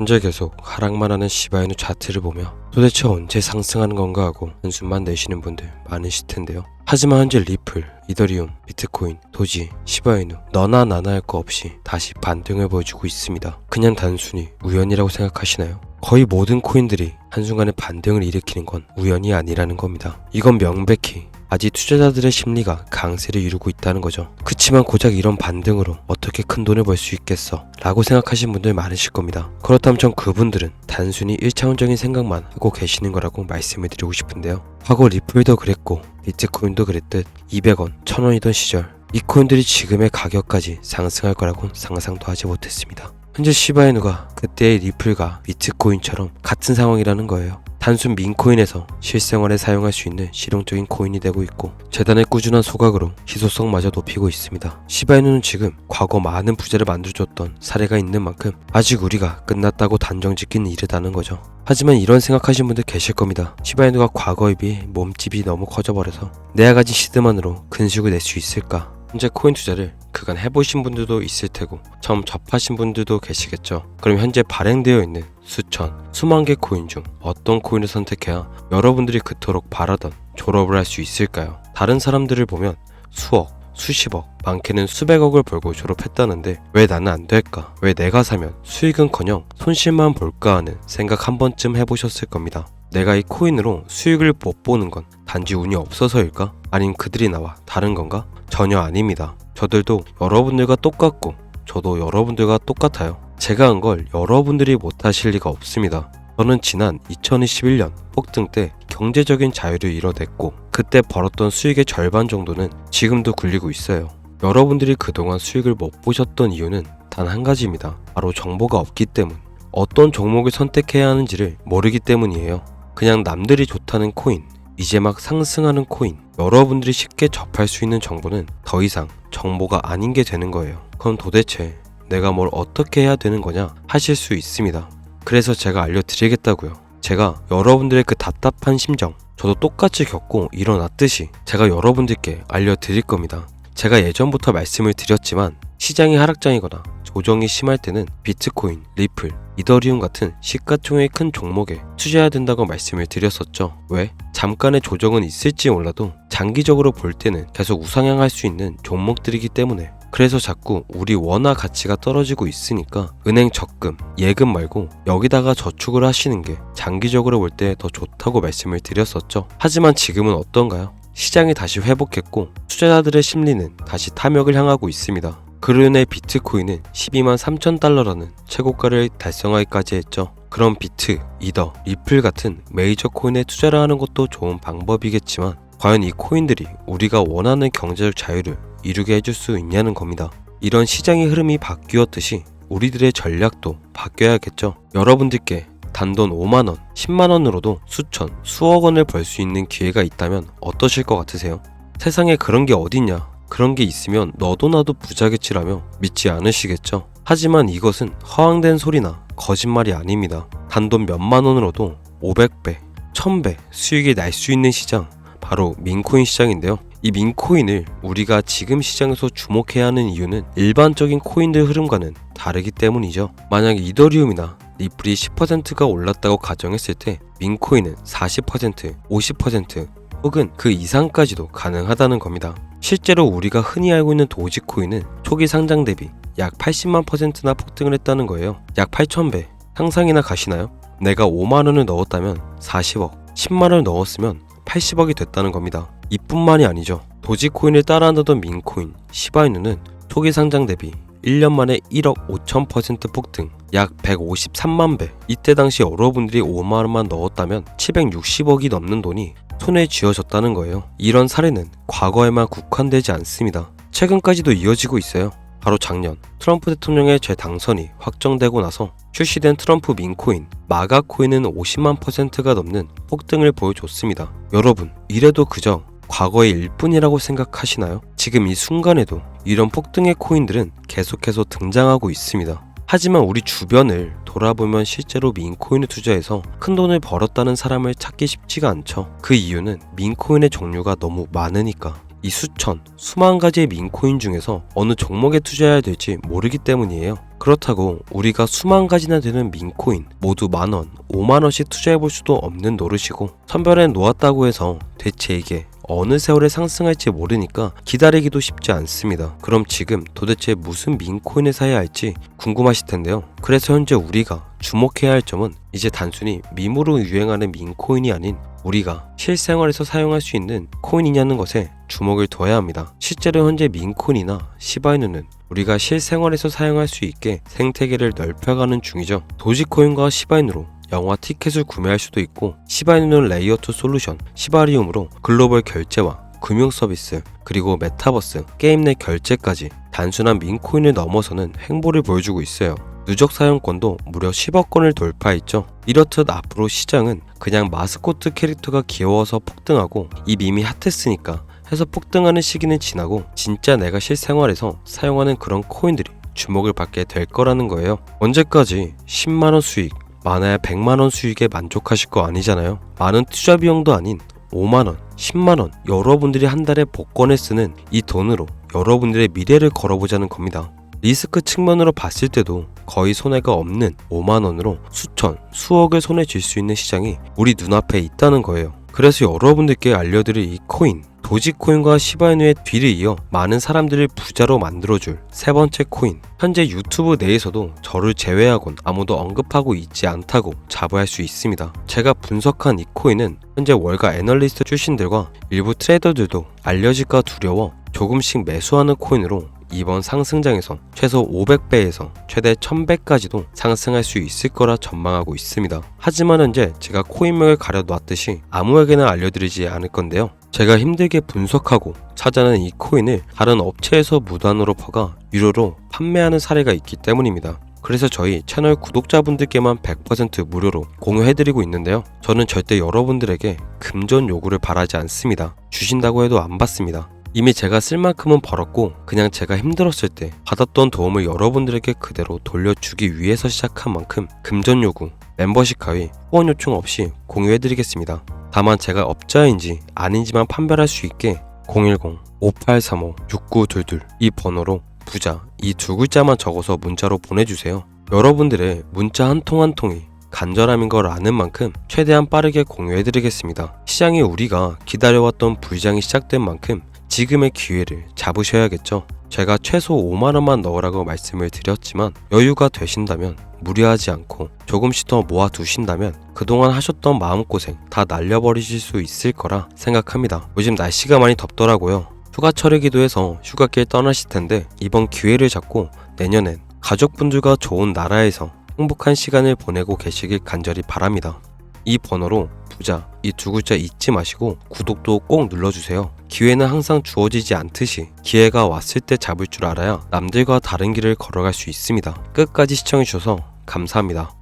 현재 계속 하락만 하는 시바이누 차트를 보며 도대체 언제 상승하는 건가 하고 한숨만 내쉬는 분들 많으실 텐데요. 하지만 현재 리플, 이더리움, 비트코인, 도지, 시바이누 너나 나나 할 거 없이 다시 반등을 보여주고 있습니다. 그냥 단순히 우연이라고 생각하시나요? 거의 모든 코인들이 한순간에 반등을 일으키는 건 우연이 아니라는 겁니다. 이건 명백히 아직 투자자들의 심리가 강세를 이루고 있다는 거죠. 그치만 고작 이런 반등으로 어떻게 큰 돈을 벌 수 있겠어? 라고 생각하신 분들 많으실 겁니다. 그렇다면 전 그분들은 단순히 1차원적인 생각만 하고 계시는 거라고 말씀을 드리고 싶은데요. 과거 리플도 그랬고 비트코인도 그랬듯 200원, 1000원이던 시절 이 코인들이 지금의 가격까지 상승할 거라고는 상상도 하지 못했습니다. 현재 시바이누가 그때의 리플과 비트코인처럼 같은 상황이라는 거예요. 단순 민코인에서 실생활에 사용할 수 있는 실용적인 코인이 되고 있고 재단의 꾸준한 소각으로 희소성마저 높이고 있습니다. 시바이누는 지금 과거 많은 부자를 만들어줬던 사례가 있는 만큼 아직 우리가 끝났다고 단정짓기는 이르다는 거죠. 하지만 이런 생각하신 분들 계실 겁니다. 시바이누가 과거에 비해 몸집이 너무 커져버려서 내가 가진 시드만으로 근식을 낼 수 있을까? 현재 코인 투자를 그간 해보신 분들도 있을 테고 처음 접하신 분들도 계시겠죠. 그럼 현재 발행되어 있는 수천, 수만 개 코인 중 어떤 코인을 선택해야 여러분들이 그토록 바라던 졸업을 할 수 있을까요? 다른 사람들을 보면 수억, 수십억, 많게는 수백억을 벌고 졸업했다는데 왜 나는 안 될까? 왜 내가 사면 수익은커녕 손실만 볼까 하는 생각 한 번쯤 해보셨을 겁니다. 내가 이 코인으로 수익을 못 보는 건 단지 운이 없어서일까? 아님 그들이 나와 다른 건가? 전혀 아닙니다. 저들도 여러분들과 똑같고 저도 여러분들과 똑같아요. 제가 한 걸 여러분들이 못하실 리가 없습니다. 저는 지난 2021년 폭등 때 경제적인 자유를 이뤄냈고 그때 벌었던 수익의 절반 정도는 지금도 굴리고 있어요. 여러분들이 그동안 수익을 못 보셨던 이유는 단 한 가지입니다. 바로 정보가 없기 때문. 어떤 종목을 선택해야 하는지를 모르기 때문이에요. 그냥 남들이 좋다는 코인, 이제 막 상승하는 코인, 여러분들이 쉽게 접할 수 있는 정보는 더 이상 정보가 아닌 게 되는 거예요. 그럼 도대체 내가 뭘 어떻게 해야 되는 거냐 하실 수 있습니다. 그래서 제가 알려드리겠다고요. 제가 여러분들의 그 답답한 심정, 저도 똑같이 겪고 일어났듯이 제가 여러분들께 알려드릴 겁니다. 제가 예전부터 말씀을 드렸지만 시장이 하락장이거나 조정이 심할 때는 비트코인, 리플, 이더리움 같은 시가총액 큰 종목에 투자해야 된다고 말씀을 드렸었죠. 왜? 잠깐의 조정은 있을지 몰라도 장기적으로 볼 때는 계속 우상향할 수 있는 종목들이기 때문에 그래서 자꾸 우리 원화 가치가 떨어지고 있으니까 은행 적금, 예금 말고 여기다가 저축을 하시는 게 장기적으로 볼 때 더 좋다고 말씀을 드렸었죠. 하지만 지금은 어떤가요? 시장이 다시 회복했고 투자자들의 심리는 다시 탐욕을 향하고 있습니다. 인해 비트코인은 12만 3천 달러라는 최고가를 달성하기까지 했죠. 그럼 비트, 이더, 리플 같은 메이저 코인에 투자를 하는 것도 좋은 방법이겠지만 과연 이 코인들이 우리가 원하는 경제적 자유를 이루게 해줄 수 있냐는 겁니다. 이런 시장의 흐름이 바뀌었듯이 우리들의 전략도 바뀌어야겠죠. 여러분들께 단돈 5만원, 10만원으로도 수천, 수억 원을 벌 수 있는 기회가 있다면 어떠실 것 같으세요? 세상에 그런 게 어딨냐? 그런 게 있으면 너도 나도 부자겠지라며 믿지 않으시겠죠? 하지만 이것은 허황된 소리나 거짓말이 아닙니다. 단돈 몇만 원으로도 500배, 1000배 수익이 날 수 있는 시장, 바로 민코인 시장인데요. 이 민코인을 우리가 지금 시장에서 주목해야 하는 이유는 일반적인 코인들 흐름과는 다르기 때문이죠. 만약 이더리움이나 리플이 10%가 올랐다고 가정했을 때 민코인은 40%, 50% 혹은 그 이상까지도 가능하다는 겁니다. 실제로 우리가 흔히 알고 있는 도지코인은 초기 상장 대비 약 80만 퍼센트나 폭등을 했다는 거예요. 약 8,000배. 상상이나 가시나요? 내가 5만 원을 넣었다면 40억, 10만 원을 넣었으면 80억이 됐다는 겁니다. 이뿐만이 아니죠. 도지코인을 따라한다던 민코인, 시바이누는 초기 상장 대비 1년 만에 1억 5천 퍼센트 폭등, 약 153만 배. 이때 당시 여러분들이 5만 원만 넣었다면 760억이 넘는 돈이 손에 쥐어졌다는 거예요. 이런 사례는 과거에만 국한되지 않습니다. 최근까지도 이어지고 있어요. 바로 작년 트럼프 대통령의 재당선이 확정되고 나서 출시된 트럼프 민코인 마가 코인은 50만 퍼센트가 넘는 폭등을 보여줬습니다. 여러분 이래도 그저 과거의 일뿐이라고 생각하시나요? 지금 이 순간에도 이런 폭등의 코인들은 계속해서 등장하고 있습니다. 하지만 우리 주변을 돌아보면 실제로 민코인을 투자해서 큰 돈을 벌었다는 사람을 찾기 쉽지가 않죠. 그 이유는 민코인의 종류가 너무 많으니까. 이 수천, 수만 가지의 민코인 중에서 어느 종목에 투자해야 될지 모르기 때문이에요. 그렇다고 우리가 수만 가지나 되는 민코인 모두 만원, 5만원씩 투자해 볼 수도 없는 노릇이고 선별해 놓았다고 해서 대체 이게 어느 세월에 상승할지 모르니까 기다리기도 쉽지 않습니다. 그럼 지금 도대체 무슨 민코인을 사야 할지 궁금하실 텐데요. 그래서 현재 우리가 주목해야 할 점은 이제 단순히 밈으로 유행하는 민코인이 아닌 우리가 실생활에서 사용할 수 있는 코인이냐는 것에 주목을 둬야 합니다. 실제로 현재 민코인이나 시바이누는 우리가 실생활에서 사용할 수 있게 생태계를 넓혀가는 중이죠. 도지코인과 시바이누로 영화 티켓을 구매할 수도 있고 시바이누는 레이어2 솔루션 시바리움으로 글로벌 결제와 금융 서비스 그리고 메타버스 게임 내 결제까지 단순한 민코인을 넘어서는 행보를 보여주고 있어요. 누적 사용권도 무려 10억 건을 돌파했죠. 이렇듯 앞으로 시장은 그냥 마스코트 캐릭터가 귀여워서 폭등하고 이 밈이 핫했으니까 해서 폭등하는 시기는 지나고 진짜 내가 실생활에서 사용하는 그런 코인들이 주목을 받게 될 거라는 거예요. 언제까지 10만원 수익, 많아야 100만원 수익에 만족하실 거 아니잖아요. 많은 투자 비용도 아닌 5만원, 10만원, 여러분들이 한 달에 복권에 쓰는 이 돈으로 여러분들의 미래를 걸어보자는 겁니다. 리스크 측면으로 봤을 때도 거의 손해가 없는 5만원으로 수천, 수억을 손에 쥘 수 있는 시장이 우리 눈앞에 있다는 거예요. 그래서 여러분들께 알려드릴 이 코인, 도지코인과 시바이누의 뒤를 이어 많은 사람들을 부자로 만들어줄 세 번째 코인. 현재 유튜브 내에서도 저를 제외하곤 아무도 언급하고 있지 않다고 자부할 수 있습니다. 제가 분석한 이 코인은 현재 월가 애널리스트 출신들과 일부 트레이더들도 알려질까 두려워 조금씩 매수하는 코인으로 이번 상승장에서 최소 500배에서 최대 1000배까지도 상승할 수 있을 거라 전망하고 있습니다. 하지만 현재 제가 코인명을 가려놨듯이 아무에게나 알려드리지 않을 건데요. 제가 힘들게 분석하고 찾아낸 이 코인을 다른 업체에서 무단으로 퍼가 유료로 판매하는 사례가 있기 때문입니다. 그래서 저희 채널 구독자분들께만 100% 무료로 공유해드리고 있는데요. 저는 절대 여러분들에게 금전 요구를 바라지 않습니다. 주신다고 해도 안 받습니다. 이미 제가 쓸 만큼은 벌었고 그냥 제가 힘들었을 때 받았던 도움을 여러분들에게 그대로 돌려주기 위해서 시작한 만큼 금전 요구, 멤버십 가입, 후원 요청 없이 공유해드리겠습니다. 다만 제가 업자인지 아닌지만 판별할 수 있게 010-5835-6922 이 번호로 부자 이 두 글자만 적어서 문자로 보내주세요. 여러분들의 문자 한 통 한 통이 간절함인 걸 아는 만큼 최대한 빠르게 공유해드리겠습니다. 시장이 우리가 기다려왔던 불장이 시작된 만큼 지금의 기회를 잡으셔야겠죠. 제가 최소 5만원만 넣으라고 말씀을 드렸지만 여유가 되신다면 무리하지 않고 조금씩 더 모아 두신다면 그동안 하셨던 마음고생 다 날려버리실 수 있을 거라 생각합니다. 요즘 날씨가 많이 덥더라고요. 휴가철이기도 해서 휴가길 떠나실 텐데 이번 기회를 잡고 내년엔 가족분들과 좋은 나라에서 행복한 시간을 보내고 계시길 간절히 바랍니다. 이 번호로 부자 이 두 글자 잊지 마시고 구독도 꼭 눌러주세요. 기회는 항상 주어지지 않듯이 기회가 왔을 때 잡을 줄 알아야 남들과 다른 길을 걸어갈 수 있습니다. 끝까지 시청해주셔서 감사합니다.